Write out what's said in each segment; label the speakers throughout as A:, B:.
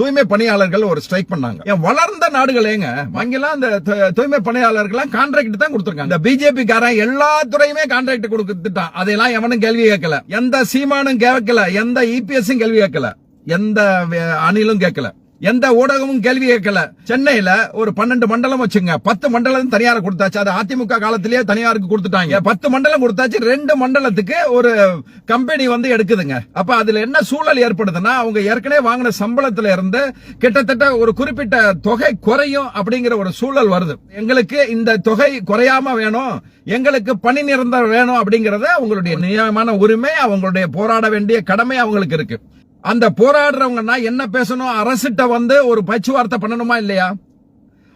A: தூய்மை பணியாளர்கள் ஒரு ஸ்ட்ரைக் பண்ணாங்க. வளர்ந்த வளர்ந்த நாடுகளேங்க அங்கெல்லாம் அந்த தூய்மை பணியாளர்கள் கான்ட்ராக்ட் தான் கொடுத்துருக்காங்க. இந்த பிஜேபி காரன் எல்லா துறையுமே கான்ட்ராக்ட் கொடுத்துட்டான். அதெல்லாம் எவனும் கேள்வி கேட்கல. எந்த சீமானும் கேட்கல. எந்த இபிஎஸ் கேள்வி கேட்கல. எந்த அணிலும் கேட்கல. எந்த ஊடகமும் கேள்வி கேட்கல. சென்னையில ஒரு பன்னெண்டு மண்டலம் வச்சுங்க. பத்து மண்டலம் தனியார் கொடுத்தாச்சு. அது அதிமுக காலத்திலேயே தனியாருக்கு கொடுத்துட்டாங்க. பத்து மண்டலம் கொடுத்தாச்சு. ரெண்டு மண்டலத்துக்கு ஒரு கம்பெனி வந்து எடுக்குதுங்க. அப்ப அதுல என்ன சூழல் ஏற்படுதுன்னா அவங்க ஏற்கனவே வாங்கின சம்பளத்துல இருந்து கிட்டத்தட்ட ஒரு குறிப்பிட்ட தொகை குறையும் அப்படிங்கிற ஒரு சூழல் வருது. எங்களுக்கு இந்த தொகை குறையாம வேணும். எங்களுக்கு பணி நிரந்தரம் வேணும் அப்படிங்கறத அவங்களுடைய நியாயமான உரிமை அவங்களுடைய போராட வேண்டிய கடமை அவங்களுக்கு இருக்கு. அந்த போராடுறவங்கன்னா என்ன பேசணும்? அரசிட்ட வந்து ஒரு பேச்சுவார்த்தை பண்ணணுமா இல்லையா?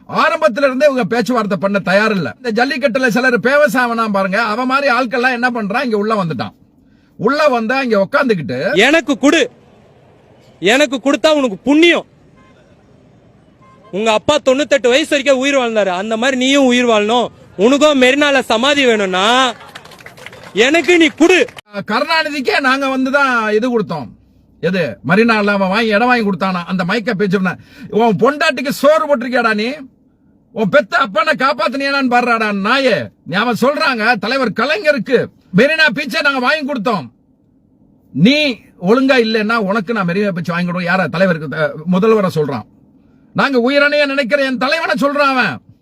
A: ஆரம்பத்துல இருந்தே இவங்க பேச்சுவார்த்தை பண்ண தயார் இல்ல இந்த ஜல்லிக்கட்டுல சிலர் பேவஸ் ஆவனா பாருங்க. அவ மாதிரி ஆட்கள்லாம் என்ன பண்றான்? இங்க உள்ள வந்துட்டான். உள்ள வந்தா இங்க உட்காந்துக்கிட்டு
B: எனக்கு கொடு. எனக்கு கொடுத்தா உனக்கு புண்ணியம். உங்க அப்பா தொண்ணூத்தெட்டு வயசு வரைக்கும் உயிர் வாழ்ந்தாரு. அந்த மாதிரி நீயும் உயிர் வாழணும். உனக்கும் மெரினால சமாதி வேணும்னா எனக்கு நீ குடு.
A: கருணாநிதிக்கே நாங்க வந்து தான் இது கொடுத்தோம். எது? மரினால அவன் வாங்கி இடம் வாங்கி கொடுத்தானா? அந்த மைக்க பேச்சு உன் பொண்டாட்டிக்கு சோறு போட்டிருக்கியாடா நீ? உன் பெத்த அப்பனை காப்பாத்தினியானு பாடுறாடா நாயே. நீ அவன் சொல்றாங்க தலைவர் கலைஞருக்கு மெரினா பீச்சை நாங்க வாங்கி கொடுத்தோம். நீ ஒழுங்கா இல்லைன்னா உனக்கு நான் மெரினா பீச் வாங்கி கொடுவோம் யார? தலைவருக்கு முதல்வரை சொல்றான். நாங்க உயிரணைய நினைக்கிற என் தலைவனை சொல்றான் அவன்.